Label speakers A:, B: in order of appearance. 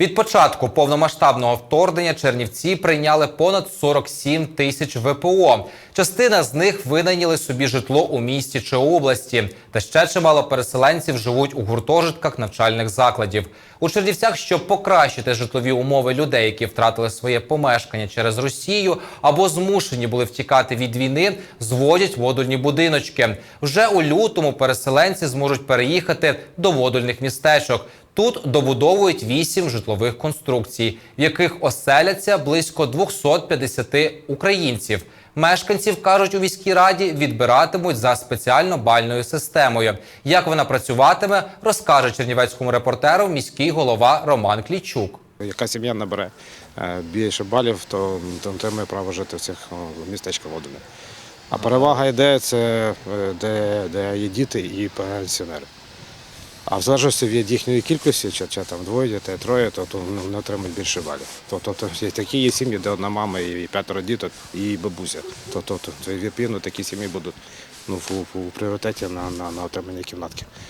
A: Від початку повномасштабного вторгнення Чернівці прийняли понад 47 тисяч ВПО. Частина з них винайняли собі житло у місті чи області, та ще чимало переселенців живуть у гуртожитках навчальних закладів. У Чернівцях, щоб покращити житлові умови людей, які втратили своє помешкання через Росію або змушені були втікати від війни, зводять модульні будиночки. Вже у лютому переселенці зможуть переїхати до модульних містечок. Тут добудовують вісім житлових конструкцій, в яких оселяться близько 250 українців. Мешканців кажуть у міській раді відбиратимуть за спеціально бальною системою. Як вона працюватиме, розкаже чернівецькому репортеру міський голова Роман Клічук.
B: Яка сім'я набере е, більше балів, то, то отримує право жити в цих містечках водами. А перевага йде це е, де, де є діти і пенсіонери. А в залежності від їхньої кількості, чи, чи там двоє дітей, троє, то, то вони- отримують більше балів. То, то, то такі є сім'ї, де одна мама і п'ятеро діток, і бабуся. То, то, то, то відповідно такі сім'ї будуть ну, в, в, в пріоритеті на, на, на отримання кімнатки.